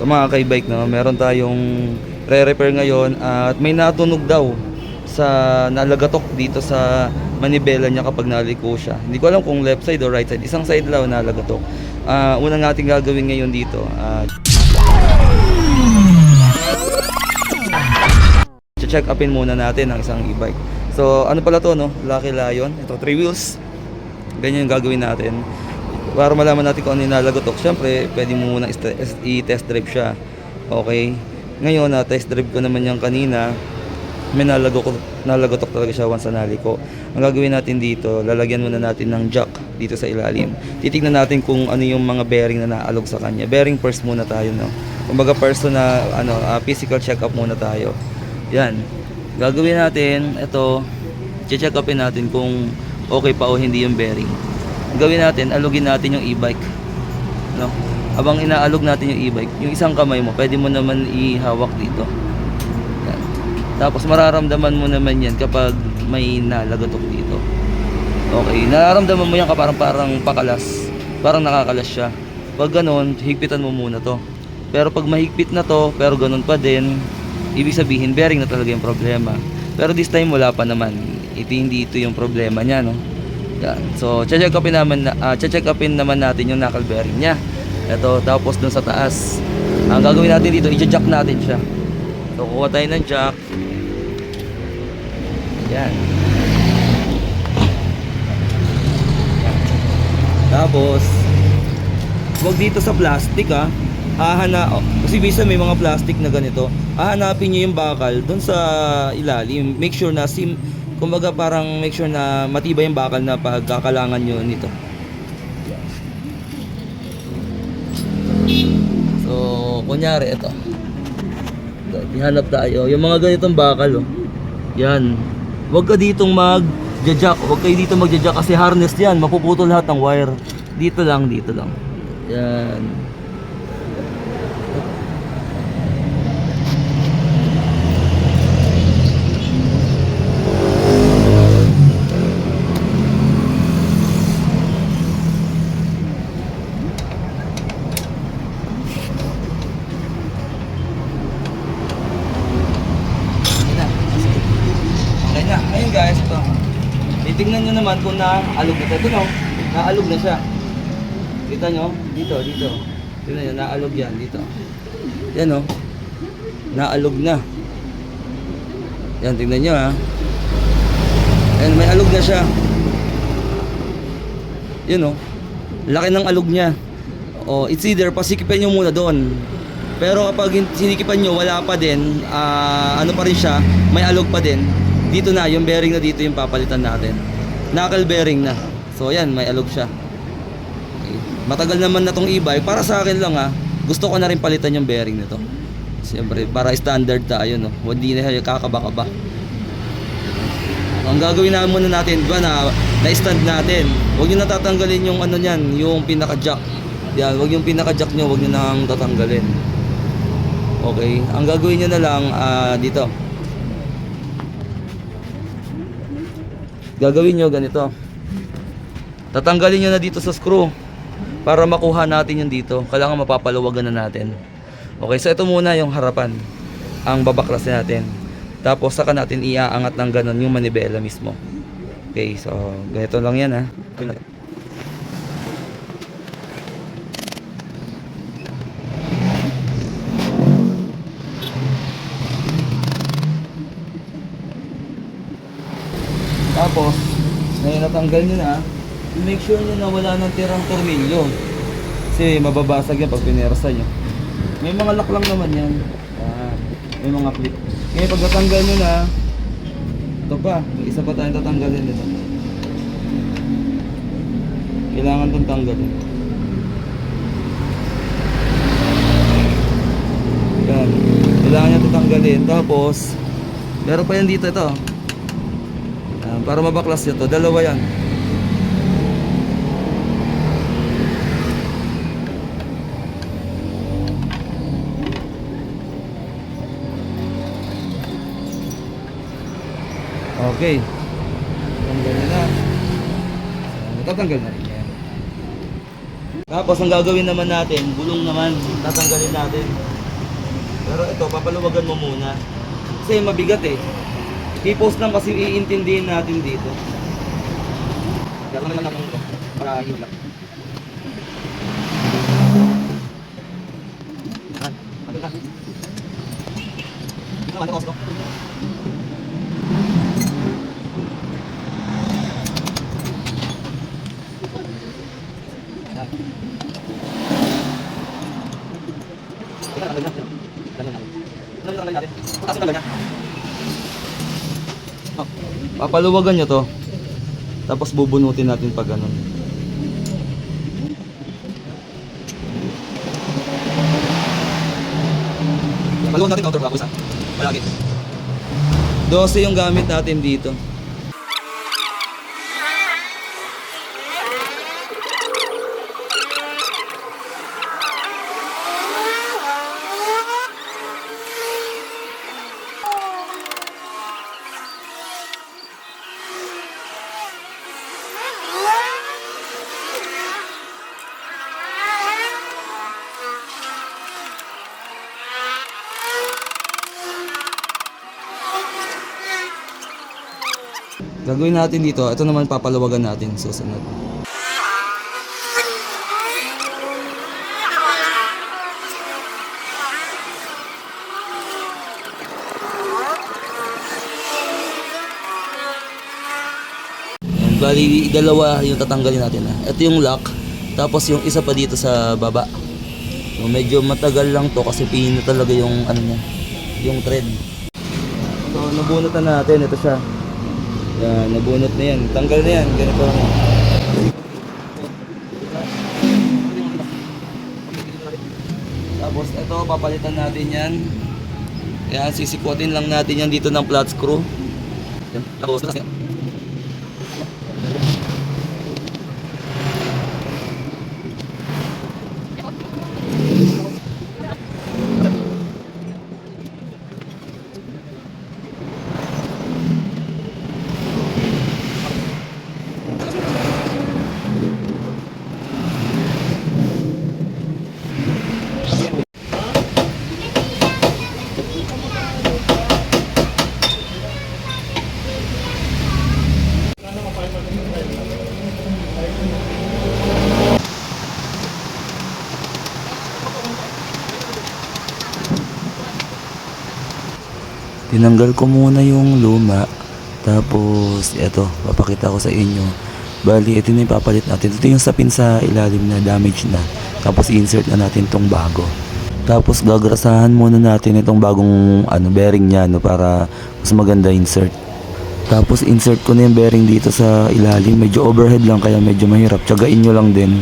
Ito mga kay-bike, no? meron tayong re-repair ngayon at may natunog daw sa nalagatok dito sa manibela niya kapag naliko siya. Hindi ko alam kung left side or right side. Isang side lang nalagatok. Ah, unang natin gagawin ngayon dito, ah, check upin muna natin ang isang e-bike. So, ano pala to, no? Lucky Lion. Ito, three wheels. Ganyan yung gagawin natin. Para malaman natin kung ano yung nalagotok. Siyempre, pwede mo muna i-test drive siya. Okay? Ngayon, na test drive ko naman yung kanina. May nalagotok, nalagotok talaga siya once na naliko. Ang gagawin natin dito, lalagyan muna natin ng jack dito sa ilalim. Titignan natin kung ano yung mga bearing na naalog sa kanya. Bearing first muna tayo, no? Kumbaga first na ano, ah, physical check-up muna tayo. Yan. Gagawin natin, ito, check upin natin kung okay pa o hindi yung bearing. Gawin natin, alugin natin yung e-bike. No? Habang inaalog natin yung e-bike, yung isang kamay mo, pwede mo naman ihawak dito. Yan. Tapos mararamdaman mo naman yan kapag may nalagatok dito. Okay, nararamdaman mo yan ka parang parang pakalas. Parang nakakalas siya. Pag ganun, higpitan mo muna to. Pero pag mahigpit na to, pero ganun pa din, ibig sabihin bearing na talaga yung problema. Pero this time wala pa naman. Ito hindi ito yung problema niya, no? Yan. So, check upin naman na, ah, check upin naman natin yung knuckle bearing niya. Ito, tapos dun sa taas. Ang gagawin natin dito, i-jack natin siya. So, kuha tayo ng jack. Yan. Tapos, wag dito sa plastic ah. Hahana, oh, kasi bisa may mga plastic na ganito. Hahanapin niyo yung bakal doon sa ilalim. Make sure na sim, kumbaga parang make sure na matibay yung bakal na pagkakalangan niyo nito. So, kunyari ito. Ihanap tayo. Yung mga ganitong bakal oh. Yan. Huwag ka ditong mag jack Huwag kayo dito mag jack kasi harness yan. Mapuputol lahat ng wire. Dito lang, dito lang. Yan. Okay na. Okay na. Ayun guys, ito. Nyo naman kung naalog na ito. No, naalog na siya. Kita nyo? Dito, dito. Tingnan nyo, naalog yan. Dito. Yan no. Naalog na. Yan, tingnan nyo ha. Ayan, may alog na siya. Yun no. Laki ng alog niya. O, it's either pasikipan nyo muna doon. Pero kapag sinikipan nyo, wala pa din, ah, ano pa rin siya, may alog pa din. Dito na, yung bearing na dito yung papalitan natin. Knuckle bearing na. So yan, may alog siya. Okay. Matagal naman na tong e-bike. Para sa akin lang ha, gusto ko na rin palitan yung bearing nito. Siyempre, para standard tayo, no? Hindi na siya kakaba-kaba. Ang gagawin naman muna natin, ba na na-stand natin. Huwag niyo natatanggalin yung ano niyan, yung pinaka-jack. Yan, huwag yung pinaka-jack niyo, huwag niyo nang tatanggalin. Okay, ang gagawin niyo na lang ah, dito. Gagawin niyo ganito. Tatanggalin niyo na dito sa screw para makuha natin yung dito. Kailangan mapapaluwagan na natin. Okay, so ito muna yung harapan. Ang babaklasin natin. Tapos saka natin iaangat ng ganon yung manibela mismo. Okay, so ganito lang yan ha. Tapos, ngayon natanggal nyo na, make sure nyo na wala nang tirang tornilyo. Kasi mababasag yan pag pinersa nyo. May mga lock lang naman yan. Yan. May mga clip. Ngayon pag natanggal nyo na, ito pa, may isa pa tayong tatanggalin dito. Kailangan itong tanggalin. Yan. Kailangan nyo itong tanggalin. Tapos, meron pa yan dito ito. Yan, para mabaklas nyo to. Dalawa yan. Okay. Tanggal na na. Na rin yan. Tapos ang gagawin naman natin, gulong naman, tatanggalin natin. Pero ito, papaluwagan mo muna. Kasi mabigat eh. I-post lang kasi iintindihin natin dito. Kaya naman lang ito, para yun lang. Yan, ano na? Ito naman, ito, Papaluwagan nyo to. Tapos bubunutin natin pag ganun. Paluwag natin counterclockwise ha. Palagi. 12 yung gamit natin dito. Gagawin natin dito, ito naman papaluwagan natin susunod. Yan, bali dalawa yung tatanggalin natin ha. Ito yung lock, tapos yung isa pa dito sa baba. So, medyo matagal lang to kasi pino talaga yung ano niya, yung thread. So nabunutan natin, ito siya. Yan, nabunot na yan. Tanggal na yan. Ganito lang. Tapos ito, papalitan natin yan. Yan, sisikutin lang natin yan dito ng flat screw. Tapos Tinanggal ko muna yung luma. Tapos, eto, papakita ko sa inyo. Bali, ito na yung papalit natin. Ito yung sapin sa ilalim na damage na. Tapos, insert na natin tong bago. Tapos, gagrasahan muna natin itong bagong ano, bearing niya no, para mas maganda insert. Tapos, insert ko na yung bearing dito sa ilalim. Medyo overhead lang, kaya medyo mahirap. Tsagain nyo lang din.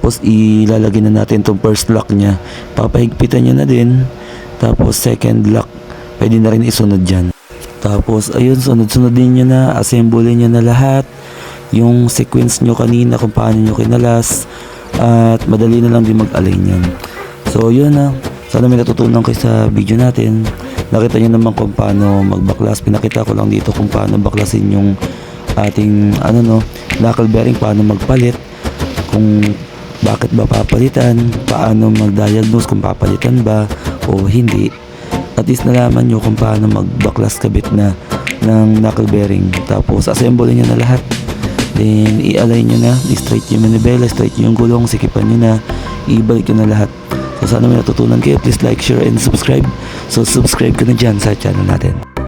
Tapos ilalagay na natin tong first lock niya. Papahigpitan niya na din. Tapos second lock, pwede na rin isunod dyan. Tapos, ayun, sunod-sunod din nyo na, assemble nyo na lahat. Yung sequence nyo kanina kung paano nyo kinalas. At madali na lang din mag-align yan. So, yun na. Sana may natutunan kayo sa video natin. Nakita nyo naman kung paano magbaklas. Pinakita ko lang dito kung paano baklasin yung ating, ano no, knuckle bearing, paano magpalit. Kung bakit ba papalitan, paano mag-diagnose kung papalitan ba o hindi. At least nalaman nyo kung paano magbaklas kabit na ng knuckle bearing. Tapos assemble nyo na lahat. Then i-align nyo na, i-straight yung manibela, straight yung gulong, sikipan nyo na, ibalik nyo na lahat. So sana may natutunan kayo. Please like, share, and subscribe. So subscribe ka na dyan sa channel natin.